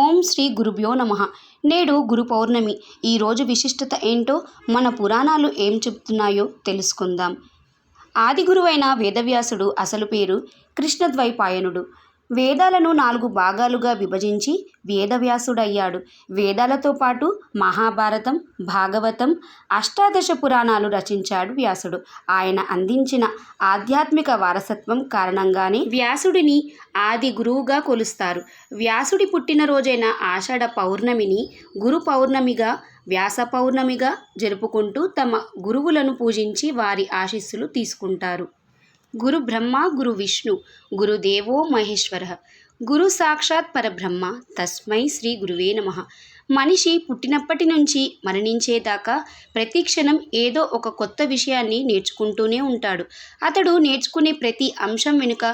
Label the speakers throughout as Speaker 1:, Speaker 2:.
Speaker 1: ఓం శ్రీ గురుభ్యో నమ నేడు గురు పౌర్ణమి ఈరోజు విశిష్టత ఏంటో మన పురాణాలు ఏం చెప్తున్నాయో తెలుసుకుందాం ఆది గురువైన వేదవ్యాసుడు అసలు పేరు కృష్ణద్వైపాయనుడు వేదాలను నాలుగు భాగాలుగా విభజించి వేదవ్యాసుడయ్యాడు వేదాలతో పాటు మహాభారతం భాగవతం అష్టాదశ పురాణాలు రచించాడు వ్యాసుడు ఆయన అందించిన ఆధ్యాత్మిక వారసత్వం కారణంగానే
Speaker 2: వ్యాసుడిని ఆది గురువుగా కొలుస్తారు వ్యాసుడి పుట్టినరోజైన ఆషాఢ పౌర్ణమిని గురు పౌర్ణమిగా వ్యాస పౌర్ణమిగా జరుపుకుంటూ తమ గురువులను పూజించి వారి ఆశీస్సులు తీసుకుంటారు గురు బ్రహ్మ గురు విష్ణు గురుదేవో మహేశ్వర గురు సాక్షాత్ పరబ్రహ్మ తస్మై శ్రీ గురువే నమ మనిషి పుట్టినప్పటి నుంచి మరణించేదాకా ప్రతి క్షణం ఏదో ఒక కొత్త విషయాన్ని నేర్చుకుంటూనే ఉంటాడు అతడు నేర్చుకునే ప్రతి అంశం వెనుక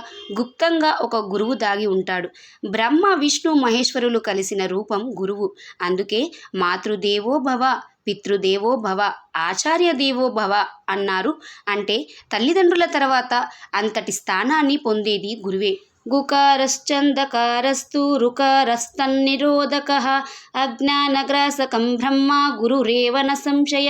Speaker 2: గుప్తంగా ఒక గురువు దాగి ఉంటాడు బ్రహ్మ విష్ణు మహేశ్వరులు కలిసిన రూపం గురువు అందుకే మాతృదేవో భవ పితృదేవో భవ ఆచార్య దేవో భవ అన్నారు అంటే తల్లిదండ్రుల తర్వాత అంతటి స్థానాన్ని పొందేది గురువే గుకారశ్చందకారస్తు రుకారస్తన్నిరోధక అజ్ఞానగ్రాసకం బ్రహ్మ గురురేవన సంశయ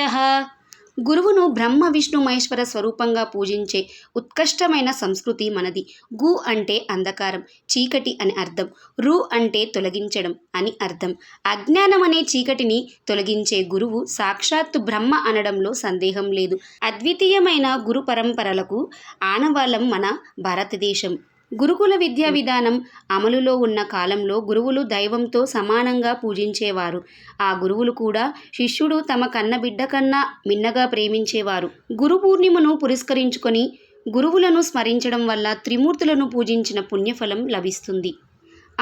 Speaker 2: గురువును బ్రహ్మ విష్ణు మహేశ్వర స్వరూపంగా పూజించే ఉత్కష్టమైన సంస్కృతి మనది గు అంటే అంధకారం చీకటి అని అర్థం రు అంటే తొలగించడం అని అర్థం అజ్ఞానం అనే చీకటిని తొలగించే గురువు సాక్షాత్తు బ్రహ్మ అనడంలో సందేహం లేదు అద్వితీయమైన గురు పరంపరలకు ఆనవాళం మన భారతదేశం గురుకుల విద్యా విధానం అమలులో ఉన్న కాలంలో గురువులు దైవంతో సమానంగా పూజించేవారు ఆ గురువులు కూడా శిష్యుడు తమ కన్న బిడ్డ కన్నా మిన్నగా ప్రేమించేవారు గురు పూర్ణిమను పురస్కరించుకొని గురువులను స్మరించడం వల్ల త్రిమూర్తులను పూజించిన పుణ్యఫలం లభిస్తుంది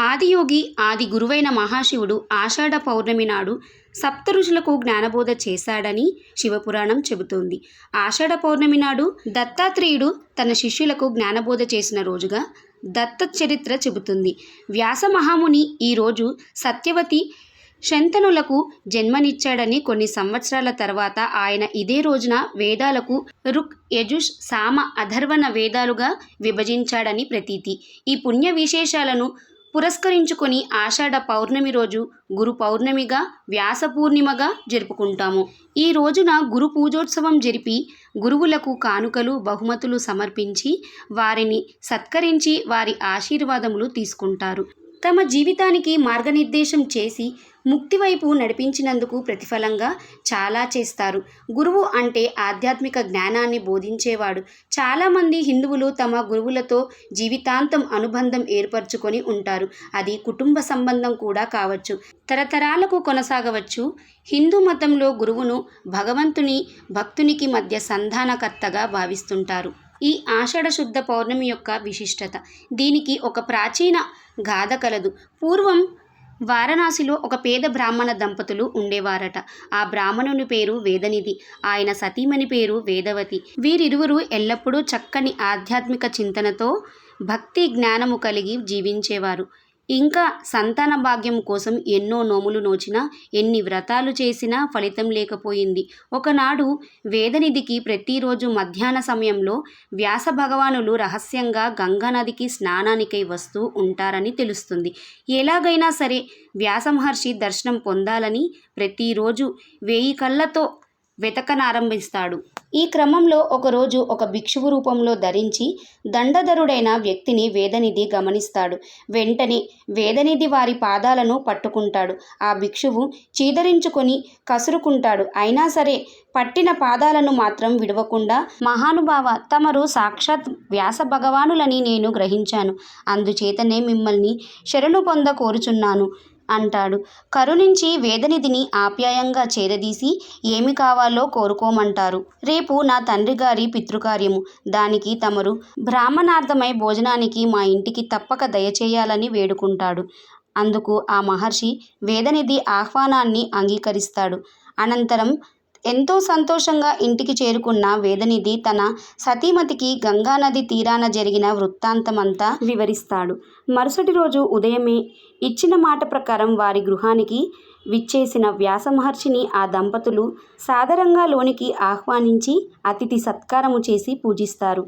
Speaker 2: ఆదియోగి ఆది గురువైన మహాశివుడు ఆషాఢ పౌర్ణమి నాడు సప్త ఋషులకు జ్ఞానబోధ చేశాడని శివపురాణం చెబుతోంది ఆషాఢ పౌర్ణమి నాడు దత్తాత్రేయుడు తన శిష్యులకు జ్ఞానబోధ చేసిన రోజుగా దత్త చరిత్ర చెబుతుంది వ్యాస మహాముని ఈరోజు సత్యవతి శంతనులకు జన్మనిచ్చాడని కొన్ని సంవత్సరాల తర్వాత ఆయన ఇదే రోజున వేదాలకు రుక్ యజుష్ సామ అధర్వణ వేదాలుగా విభజించాడని ప్రతీతి ఈ పుణ్య విశేషాలను పురస్కరించుకొని ఆషాఢ పౌర్ణమి రోజు గురు పౌర్ణమిగా వ్యాస పూర్ణిమగా జరుపుకుంటాము ఈ రోజున గురు పూజోత్సవం జరిపి గురువులకు కానుకలు బహుమతులు సమర్పించి వారిని సత్కరించి వారి ఆశీర్వాదములు తీసుకుంటారు తమ జీవితానికి మార్గనిర్దేశం చేసి ముక్తి వైపు నడిపించినందుకు ప్రతిఫలంగా చాలా చేస్తారు గురువు అంటే ఆధ్యాత్మిక జ్ఞానాన్ని బోధించేవాడు చాలామంది హిందువులు తమ గురువులతో జీవితాంతం అనుబంధం ఏర్పరచుకొని ఉంటారు అది కుటుంబ సంబంధం కూడా కావచ్చు తరతరాలకు కొనసాగవచ్చు హిందూ మతంలో గురువును భగవంతుని భక్తునికి మధ్య సంధానకర్తగా భావిస్తుంటారు ఈ ఆషాఢ శుద్ధ పౌర్ణమి యొక్క విశిష్టత దీనికి ఒక ప్రాచీన గాథ కలదు పూర్వం వారణాసిలో ఒక పేద బ్రాహ్మణ దంపతులు ఉండేవారట ఆ బ్రాహ్మణుని పేరు వేదనిధి ఆయన సతీమణి పేరు వేదవతి వీరిరువురు ఎల్లప్పుడూ చక్కని ఆధ్యాత్మిక చింతనతో భక్తి జ్ఞానము కలిగి జీవించేవారు ఇంకా సంతాన భాగ్యం కోసం ఎన్నో నోములు నోచినా ఎన్ని వ్రతాలు చేసినా ఫలితం లేకపోయింది ఒకనాడు వేదనిధికి ప్రతిరోజు మధ్యాహ్న సమయంలో వ్యాస భగవానులు రహస్యంగా గంగానదికి స్నానానికై వస్తూ ఉంటారని తెలుస్తుంది ఎలాగైనా సరే వ్యాసమహర్షి దర్శనం పొందాలని ప్రతిరోజు వేయి కళ్ళతో వెతకనారంభిస్తాడు ఈ క్రమంలో ఒకరోజు ఒక భిక్షువు రూపంలో ధరించి దండధరుడైన వ్యక్తిని వేదనిధి గమనిస్తాడు వెంటనే వేదనిధి వారి పాదాలను పట్టుకుంటాడు ఆ భిక్షువు చీదరించుకొని కసురుకుంటాడు అయినా సరే పట్టిన పాదాలను మాత్రం విడవకుండా మహానుభావ తమరు సాక్షాత్ వ్యాస భగవానులని నేను గ్రహించాను అందుచేతనే మిమ్మల్ని శరణు పొంద కోరుచున్నాను అంటాడు కరుణించి వేదనిధిని ఆప్యాయంగా చేరదీసి ఏమి కావాలో కోరుకోమంటారు రేపు నా తండ్రి గారి పితృకార్యము దానికి తమరు బ్రాహ్మణార్థమై భోజనానికి మా ఇంటికి తప్పక దయచేయాలని వేడుకుంటాడు అందుకు ఆ మహర్షి వేదనిధి ఆహ్వానాన్ని అంగీకరిస్తాడు అనంతరం ఎంతో సంతోషంగా ఇంటికి చేరుకున్న వేదనిధి తన సతీమతికి గంగానది తీరాన జరిగిన వృత్తాంతమంతా వివరిస్తాడు మరుసటి రోజు ఉదయమే ఇచ్చిన మాట ప్రకారం వారి గృహానికి విచ్చేసిన వ్యాస మహర్షిని ఆ దంపతులు సాదరంగా లోనికి ఆహ్వానించి అతిథి సత్కారము చేసి పూజిస్తారు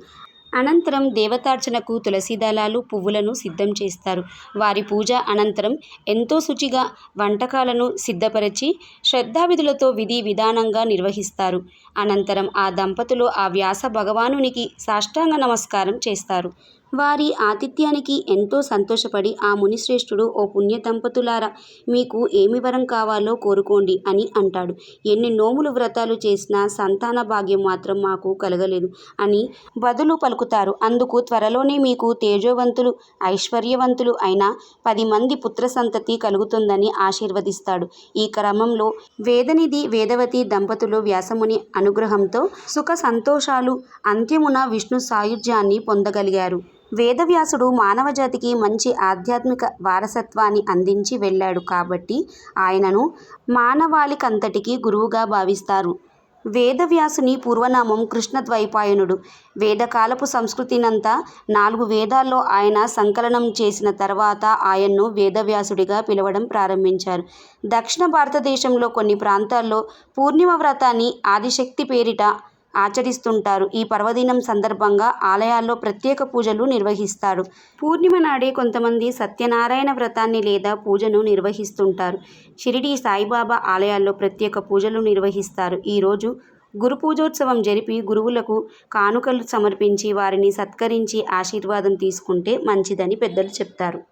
Speaker 2: అనంతరం దేవతార్చనకు దళాలు పువ్వులను సిద్ధం చేస్తారు వారి పూజ అనంతరం ఎంతో శుచిగా వంటకాలను సిద్ధపరిచి శ్రద్ధావిధులతో విధి విధానంగా నిర్వహిస్తారు అనంతరం ఆ దంపతులు ఆ వ్యాస భగవానునికి సాష్టాంగ నమస్కారం చేస్తారు వారి ఆతిథ్యానికి ఎంతో సంతోషపడి ఆ మునిశ్రేష్ఠుడు ఓ పుణ్య దంపతులారా మీకు ఏమి వరం కావాలో కోరుకోండి అని అంటాడు ఎన్ని నోములు వ్రతాలు చేసినా సంతాన భాగ్యం మాత్రం మాకు కలగలేదు అని బదులు పలుకుతారు అందుకు త్వరలోనే మీకు తేజోవంతులు ఐశ్వర్యవంతులు అయిన పది మంది పుత్ర సంతతి కలుగుతుందని ఆశీర్వదిస్తాడు ఈ క్రమంలో వేదనిధి వేదవతి దంపతులు వ్యాసముని అనుగ్రహంతో సుఖ సంతోషాలు అంత్యమున విష్ణు సాయుధ్యాన్ని పొందగలిగారు వేదవ్యాసుడు మానవజాతికి మంచి ఆధ్యాత్మిక వారసత్వాన్ని అందించి వెళ్ళాడు కాబట్టి ఆయనను మానవాళికంతటికీ గురువుగా భావిస్తారు వేదవ్యాసుని పూర్వనామం కృష్ణద్వైపాయనుడు వేదకాలపు సంస్కృతినంతా నాలుగు వేదాల్లో ఆయన సంకలనం చేసిన తర్వాత ఆయన్ను వేదవ్యాసుడిగా పిలవడం ప్రారంభించారు దక్షిణ భారతదేశంలో కొన్ని ప్రాంతాల్లో పూర్ణిమ వ్రతాన్ని ఆదిశక్తి పేరిట ఆచరిస్తుంటారు ఈ పర్వదినం సందర్భంగా ఆలయాల్లో ప్రత్యేక పూజలు నిర్వహిస్తారు పూర్ణిమ నాడే కొంతమంది సత్యనారాయణ వ్రతాన్ని లేదా పూజను నిర్వహిస్తుంటారు షిరిడి సాయిబాబా ఆలయాల్లో ప్రత్యేక పూజలు నిర్వహిస్తారు ఈరోజు గురు పూజోత్సవం జరిపి గురువులకు కానుకలు సమర్పించి వారిని సత్కరించి ఆశీర్వాదం తీసుకుంటే మంచిదని పెద్దలు చెప్తారు